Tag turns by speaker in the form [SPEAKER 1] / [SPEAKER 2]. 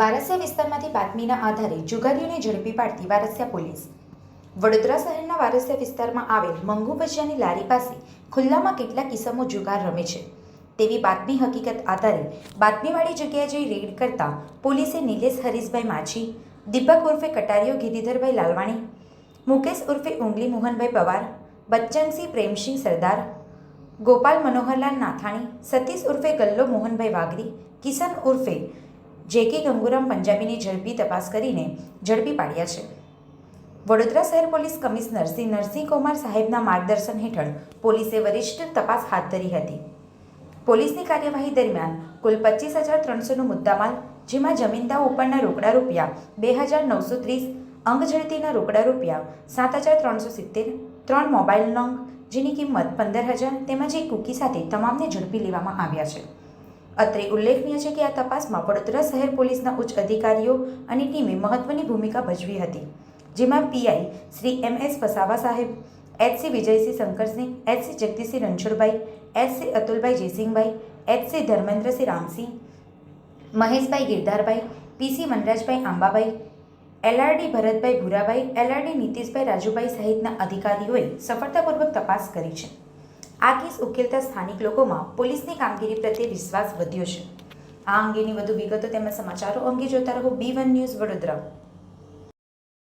[SPEAKER 1] વારસિયા વિસ્તારમાંથી બાતમીના આધારે જુગારીઓને ઝડપી પાડતી વારસિયા પોલીસ. વડોદરા શહેરના વારસિયા વિસ્તારમાં આવેલ મંગુ ભજિયાની લારી પાસે ખુલ્લામાં કેટલાક કિસ્સામો જુગાર રમે છે. તેવી બાતમી હકીકત આધારે બાતમીવાળી જગ્યાએ જઈ રેડ કરતા પોલીસે નિલેશ હરીશભાઈ માછી, દીપક ઉર્ફે કટારીઓ, ગિરિધરભાઈ લાલવાણી, મુકેશ ઉર્ફે ઉંગલી મોહનભાઈ પવાર, બચ્ચનસિંહ પ્રેમસિંહ સરદાર, ગોપાલ મનોહરલાલ નાથાણી, સતીશ ઉર્ફે ગલ્લો મોહનભાઈ વાઘરી, કિશન ઉર્ફે જેકે ગંગુરામ પંજાબીની ઝડપી તપાસ કરીને ઝડપી પાડ્યા છે. વડોદરા શહેર પોલીસ કમિશનર શ્રી નરસિંહ કુમાર સાહેબના માર્ગદર્શન હેઠળ પોલીસે વરિષ્ઠ તપાસ હાથ ધરી હતી. પોલીસની કાર્યવાહી દરમિયાન કુલ પચીસ હજાર ત્રણસોનો મુદ્દામાલ, જેમાં જમીનદાર ઉપરના રોકડા રૂપિયા બે હજાર નવસો ત્રીસ અંગઝડતીના રોકડા રૂપિયા સાત હજાર ત્રણસો સિત્તેર, ત્રણ મોબાઈલ નંગ, જેની કિંમત પંદર હજાર, તેમજ એક કૂકી સાથે તમામને ઝડપી લેવામાં આવ્યા છે. અત્રે ઉલ્લેખનીય છે કે આ તપાસમાં વડોદરા શહેર પોલીસના ઉચ્ચ અધિકારીઓ અને ટીમે મહત્વની ભૂમિકા ભજવી હતી, જેમાં PI Shri M S Vasava સાહેબ HC Vijaysinh Shankarsinh HC Jagdishsinh Ranchhodbhai HC Atulbhai Jaysinhbhai HC Dharmendrasinh Ramsinh, Maheshbhai Girdharbhai PC Vanrajbhai Ambabhai LRD Bharatbhai Bhurabhai LRD Nitishbhai Rajubhai સહિતના અધિકારીઓએ સફળતાપૂર્વક તપાસ કરી છે. આ કેસ ઉકેલતા સ્થાનિક લોકોમાં પોલીસની કામગીરી પ્રત્યે વિશ્વાસ વધ્યો છે. આ અંગેની વધુ વિગતો તેમજ સમાચારો અંગે જોતા રહો બી વન ન્યૂઝ વડોદરા.